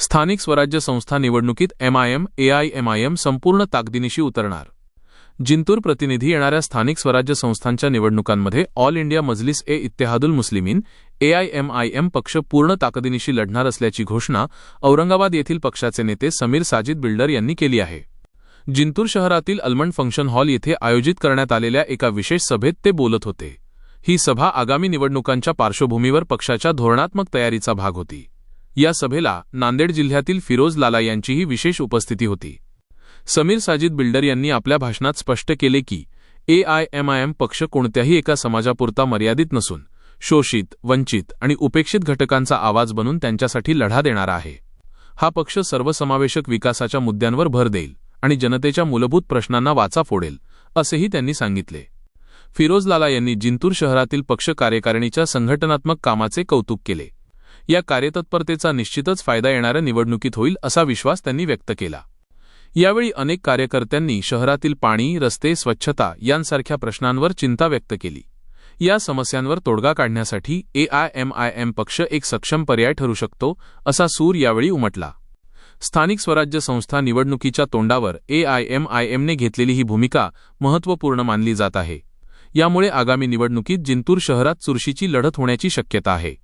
स्थानिक स्वराज्य संस्था निवडणुकीत एमआयएम एआयएमआयएम संपूर्ण ताकदीनिशी उतरणार. जिंतूर प्रतिनिधी येणाऱ्या स्थानिक स्वराज्य संस्थांच्या निवडणुकांमध्ये all India Majlis e Ittehadul Muslimeen AIMIM पक्ष पूर्ण ताकदीनिशी लढणार असल्याची घोषणा औरंगाबाद येथील पक्षाचे नेते समीर साजिद बिल्डर यांनी केली आहे. जिंतूर शहरातील अल्मंड फंक्शन हॉल येथे आयोजित करण्यात आलेल्या एका विशेष सभेत ते बोलत होते. ही सभा आगामी निवडणुकांच्या पार्श्वभूमीवर पक्षाच्या धोरणात्मक तयारीचा भाग होती. या सभेला नांदेड जिल्ह्यातील फिरोज लाला यांचीही विशेष उपस्थिती होती. समीर साजिद बिल्डर यांनी आपल्या भाषणात स्पष्ट केले की एआयएमआयएम पक्ष कोणत्याही एका समाजापुरता मर्यादित नसून शोषित वंचित आणि उपेक्षित घटकांचा आवाज बनून त्यांच्यासाठी लढा देणारा आहे. हा पक्ष सर्वसमावेशक विकासाच्या मुद्द्यांवर भर देईल आणि जनतेच्या मूलभूत प्रश्नांना वाचा फोडेल असेही त्यांनी सांगितले. फिरोज लाला यांनी जिंतूर शहरातील पक्ष कार्यकारिणीच्या संघटनात्मक कामाचे कौतुक केले. या कार्यतत्परतेचा निश्चितच फायदा येणाऱ्या निवडणुकीत होईल असा विश्वास त्यांनी व्यक्त केला. यावेळी अनेक कार्यकर्त्यांनी शहरातील पाणी रस्ते स्वच्छता यांसारख्या प्रश्नांवर चिंता व्यक्त केली. या समस्यांवर तोडगा काढण्यासाठी एआयएमआयएम पक्ष एक सक्षम पर्याय ठरू शकतो असा सूर यावेळी उमटला. स्थानिक स्वराज्य संस्था निवडणुकीच्या तोंडावर एआयएमआयएमने घेतलेली ही भूमिका महत्त्वपूर्ण मानली जात आहे. यामुळे आगामी निवडणुकीत जिंतूर शहरात चुरशीची लढत होण्याची शक्यता आहे.